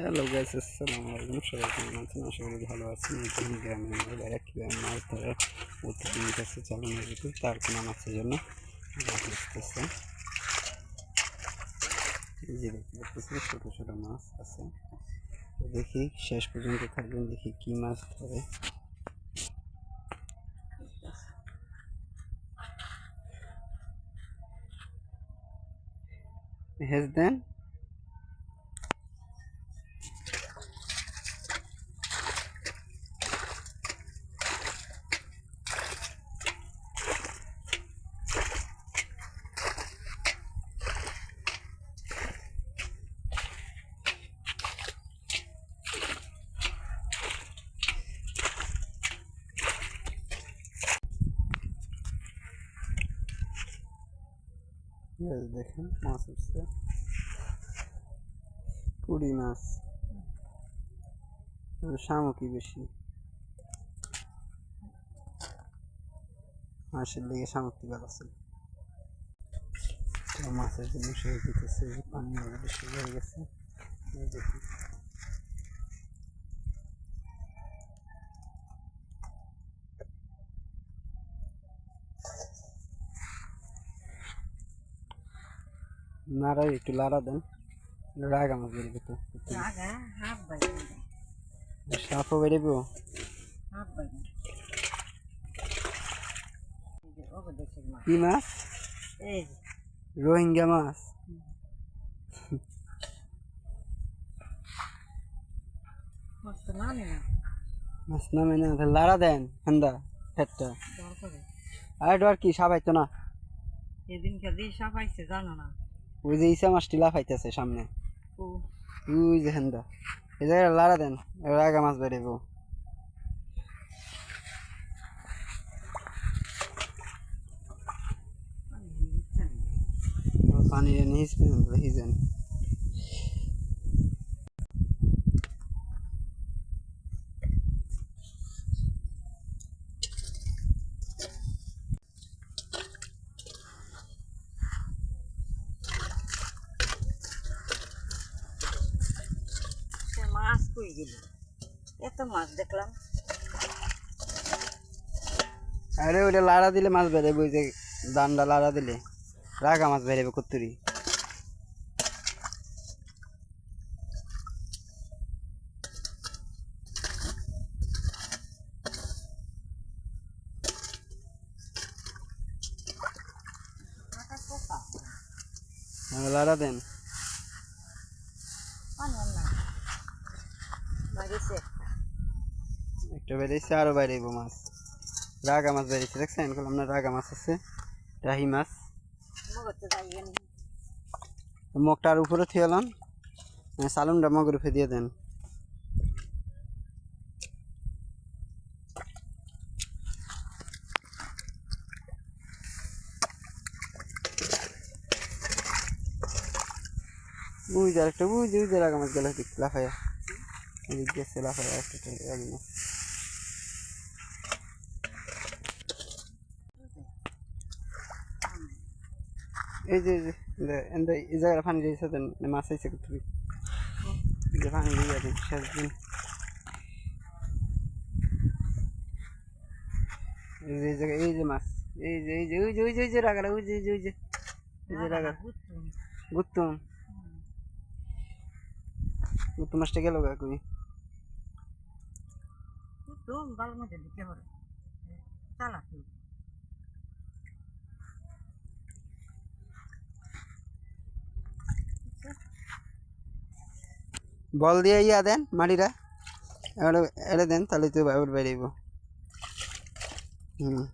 Hello guys, আসসালামু আলাইকুম। সবাই কেমন আছেন? আশা করি ভালো আছেন। এখন গ্রামে আমার বাইরে মাছ ধরার পদ্ধতি নিতেছে চালানোর ভিতর তার কোনো মাছের জন্য আসতেছে। এই যে দেখতে পাচ্ছেন ছোটো ছোটো মাছ আছে। দেখি শেষ পর্যন্ত থাকবেন, দেখি কি মাছ ধরে। হেজ দেন দেখেন, মাছ উঠছে কুড়ি মাছ। শামুকি বেশি। মাছের লেগে শামুকি ভালো আছে মাছের জন্য সে দিতেছে, পানি বেশি হয়ে গেছে। দেখি নাড়া একটু লাড়া দেন রাগ আমার বেরিয়ে তো. সাপও বেরিয়েবো কি মাছ রোহিঙ্গা মাছ মাছ নামে না লাড়া দেন হেন্দা ফেটটা আর ডর কি সাবাইতো না এদিন খেলে সাফাইছে জানো না ওই যে ইসা মাছ টিলা ফাইতেছে সামনে ওই যে হেন্দা এই জায়গায় লাড়া দেন রাগা মাছ বেরিয়েবো পানি। পানি হিজেন সে মাছ কই গেল। এত মাছ দেখলাম। আরে ওটা লাড়া দিলে মাছ বেরোবে ওই যে দান্ডা লাড়া দিলে। রাগা মাছ বেরোবে কত্তুরি। লাড়া দেন পানি আর না বাড়িছে একটা বেরিয়েছে আরও বেরিয়েব মাছ। রাগা মাছ বেরিয়েছে, দেখছেন? বললাম না রাগা মাছ আছে, রাহি মাছ। মগটার উপরে থিয়ালাম সালুনটা মগের উপরে দিয়ে দেন। বুঝ আর একটা বুঝ বুঝ রাগা মাছ গেল লাফাইয়া গেছে লাফাইয়া একটা। এই যে যে, এই জায়গায় পানি দেন মাছ আইছে তুমি পানি দিয়ে দিন শেষ দিন। এই যে জায়গায় এই যে মাছ এই যে এই যে ওই যে ওই যে ওই যে রাগাটা ওই যে ওই যে ওই যে এই যে রাগা গুত্তুম। গুত্তুম মাছটা গেল গা কই? গুতুম বাল মধ্যে দিতে হবে বল দিয়ে ইয়া দেন মাটিটা। এবারে এটা দেন তাহলে তো বাইরে বেরিয়েব হুম।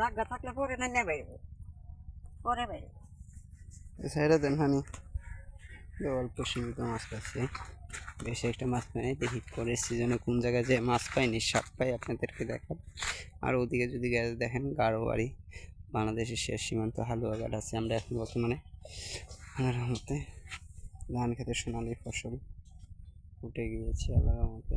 রাগা থাকলে পরে না নেবে। পরে বাইরে সাইডে দেন হানি। অল্প সীমিত মাছ পাচ্ছি বেশি একটা মাছ পাইনি দেখি পরের সিজনে কোন জায়গায় যে মাছ পাইনি সাপ পাই আপনাদেরকে দেখাব। আর ওদিকে যদি গেছে দেখেন গাঢ় বাড়ি বাংলাদেশের শেষ সীমান্ত হালুয়া হালুয়াঘাট আছে। আমরা এখন বর্তমানে রহমতে ধান খেতে সোনালি ফসল ফুটে গিয়েছে আল্লাহর রহমতে।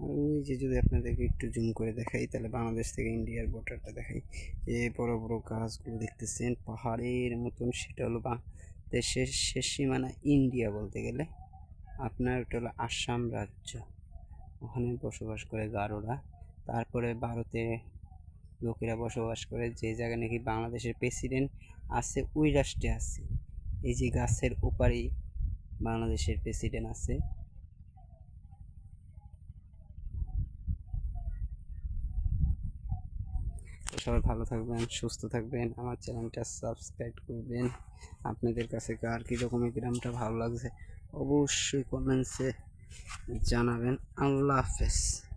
আর ওই যে যদি আপনাদেরকে একটু জুম করে দেখাই, তাহলে বাংলাদেশ থেকে ইন্ডিয়ার বর্ডারটা দেখাই। যে বড় বড় গাছগুলো দেখতেছেন, পাহাড়ের মতন, সেটা হলো বাংলাদেশের শেষ সীমানা ইন্ডিয়া বলতে গেলে। আপনার ওটা হলো আসাম রাজ্য। ওখানে বসবাস করে গারোরা। তারপরে ভারতে লোকেরা বসবাস করে। যে জায়গায় নাকি বাংলাদেশের প্রেসিডেন্ট আছে, ওই রাষ্ট্রে আছে। এই যে গাছের ওপারেই বাংলাদেশের প্রেসিডেন্ট আছে। সবাই ভালো থাকবেন, সুস্থ থাকবেন। আমার চ্যানেলটা সাবস্ক্রাইব করবেন। আপনাদের কাছে কার কীরকমের গ্রামটা ভালো লাগছে, অবশ্যই কমেন্টসে জানাবেন। আল্লাহ হাফেজ।